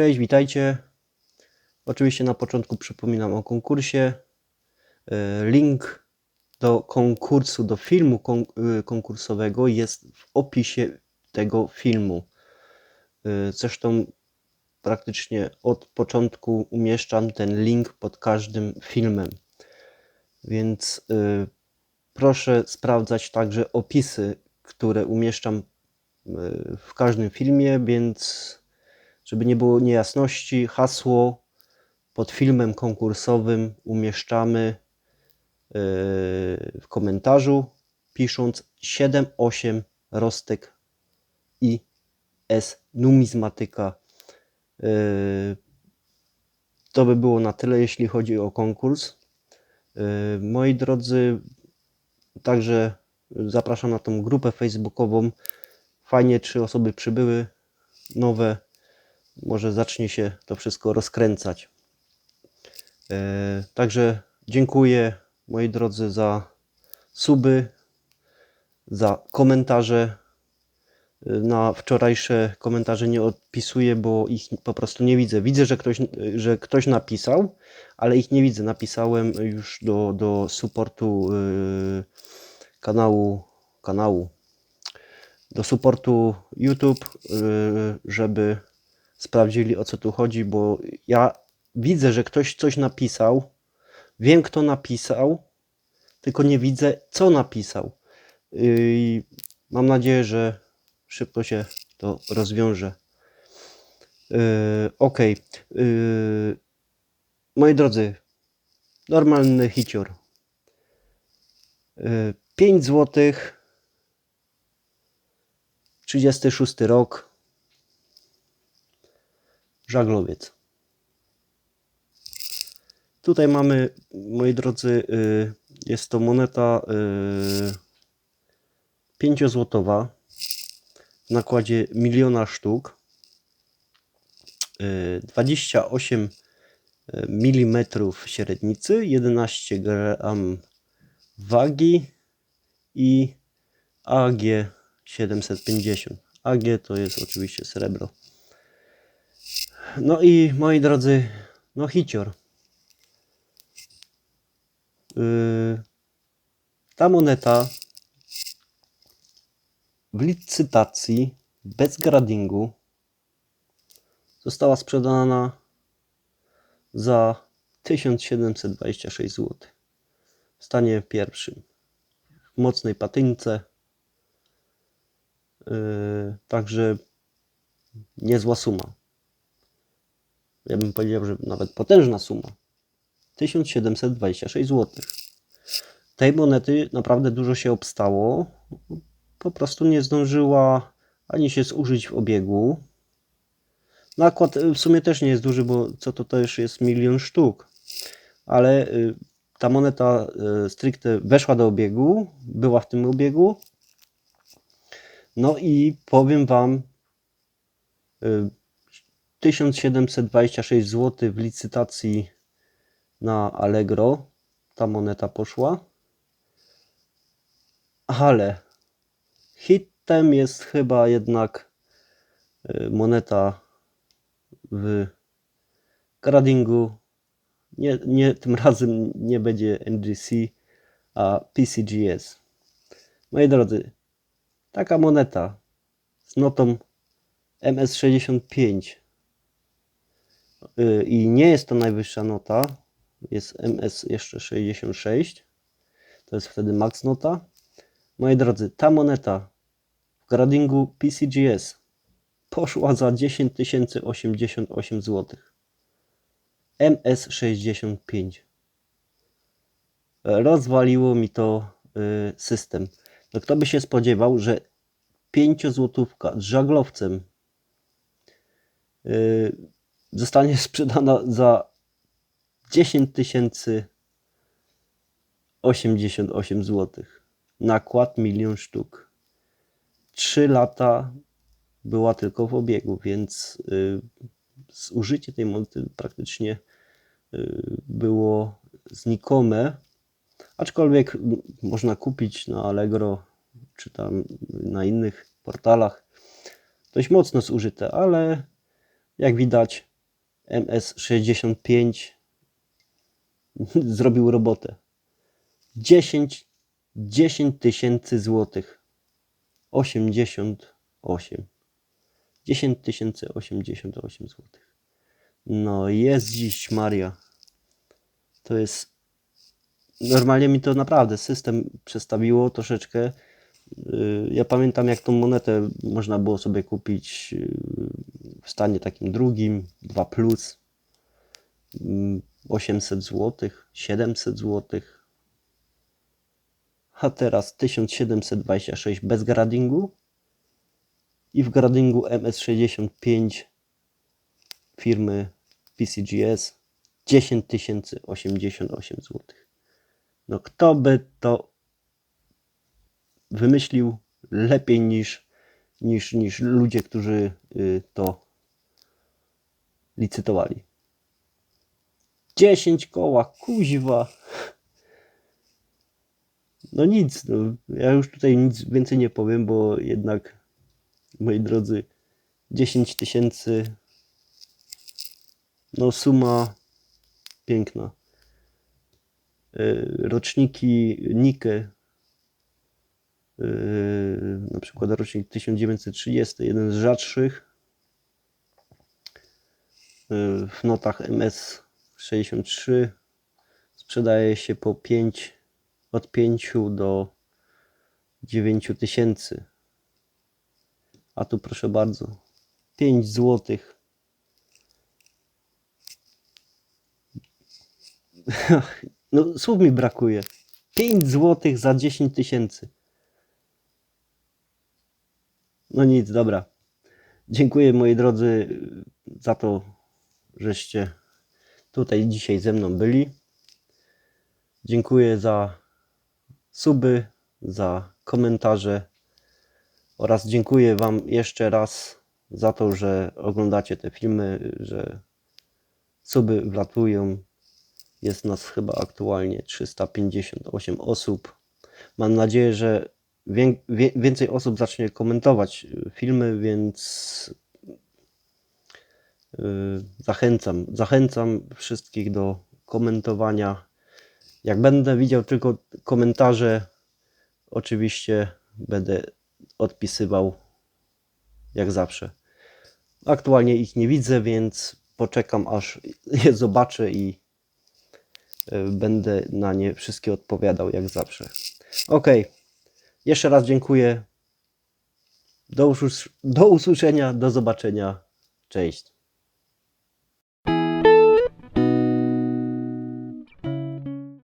Cześć, witajcie. Oczywiście na początku przypominam o konkursie. E, Link do konkursu, do filmu y, konkursowego jest w opisie tego filmu. E, Zresztą praktycznie od początku umieszczam ten link pod każdym filmem. Więc proszę sprawdzać także opisy, które umieszczam w każdym filmie, więc żeby nie było niejasności, hasło pod filmem konkursowym umieszczamy y, w komentarzu, pisząc 7-8 rostek i S numizmatyka. Y, To by było na tyle, jeśli chodzi o konkurs. Y, Moi drodzy, także zapraszam na tą grupę facebookową. Fajnie, trzy osoby przybyły nowe. Może zacznie się to wszystko rozkręcać. E, Także dziękuję moi drodzy za suby, za komentarze. E, Na wczorajsze komentarze nie odpisuję, bo ich po prostu nie widzę. Widzę, że ktoś, że ktoś napisał, ale ich nie widzę. Napisałem już do, do supportu yy, kanału, kanału, do supportu YouTube, żeby sprawdzili o co tu chodzi, bo ja widzę, że ktoś coś napisał. Wiem, kto napisał, tylko nie widzę, co napisał. Yy, mam nadzieję, że szybko się to rozwiąże. Yy, ok. Yy, moi drodzy, normalny hicior. Yy, 5 zł. 36 rok. Żaglowiec. Tutaj mamy, moi drodzy, y, jest to moneta 5-złotowa w nakładzie miliona sztuk. Y, 28 mm średnicy, 11 gram wagi i AG 750. AG to jest oczywiście srebro. No i moi drodzy, no hicior. Yy, ta moneta w licytacji bez gradingu została sprzedana za 1726 zł. W stanie pierwszym. W mocnej patynce. Yy, także niezła suma. Ja bym powiedział, że nawet potężna suma. 1726 zł. Tej monety naprawdę dużo się obstało. Po prostu nie zdążyła ani się zużyć w obiegu. Nakład y, w sumie też nie jest duży, bo co to też jest milion sztuk. Ale y, ta moneta y, stricte weszła do obiegu, była w tym obiegu. No i powiem Wam, 1726 zł w licytacji na Allegro ta moneta poszła. Ale hitem jest chyba jednak y, moneta w gradingu. Nie, nie, tym razem nie będzie NGC, a PCGS. Moi drodzy, taka moneta z notą MS65 y, i nie jest to najwyższa nota, jest MS jeszcze 66. To jest wtedy max nota. Moi drodzy, ta moneta w gradingu PCGS poszła za 10 088 zł. MS65. Rozwaliło mi to y, system. No kto by się spodziewał, że 5 złotówka z żaglowcem y, zostanie sprzedana za 10 tysięcy 88 zł. Nakład milion sztuk. 3 lata była tylko w obiegu, więc y, zużycie tej monety praktycznie y, było znikome. Aczkolwiek można kupić na Allegro czy tam na innych portalach dość mocno zużyte, ale jak widać MS65 zrobił robotę. 10 10 tysięcy złotych. 88. 10 tysięcy 88 złotych. No jest dziś Maria. To jest. Normalnie mi to naprawdę system przestawiło troszeczkę. Yy, Ja pamiętam, jak tą monetę można było sobie kupić yy, w stanie takim drugim, 2 plus. Yy, 800 zł, 700 zł. A teraz 1726 bez gradingu i w gradingu MS65 firmy PCGS 10 088 zł. No kto by to wymyślił lepiej niż, niż, niż ludzie, którzy y, to licytowali. 10 koła, kuźwa. No nic, no, ja już tutaj nic więcej nie powiem, bo jednak, moi drodzy, 10 tysięcy, no suma piękna. Y, Roczniki Nike, y, na przykład rocznik 1930, jeden z rzadszych, w notach MS63 sprzedaje się po 5 od 5 do 9 tysięcy. A tu proszę bardzo, 5 złotych. No słów mi brakuje. 5 złotych za 10 tysięcy. No nic, dobra. Dziękuję moi drodzy za to, żeście tutaj dzisiaj ze mną byli. Dziękuję za suby, za komentarze oraz dziękuję Wam jeszcze raz za to, że oglądacie te filmy, że suby wlatują. Jest nas chyba aktualnie 358 osób. Mam nadzieję, że więcej osób zacznie komentować filmy, więc zachęcam, zachęcam wszystkich do komentowania. Jak będę widział tylko komentarze, oczywiście będę odpisywał jak zawsze. Aktualnie ich nie widzę, więc poczekam aż je zobaczę i y, będę na nie wszystkie odpowiadał jak zawsze. Ok, jeszcze raz dziękuję. Do, usus- do usłyszenia, do zobaczenia. Cześć.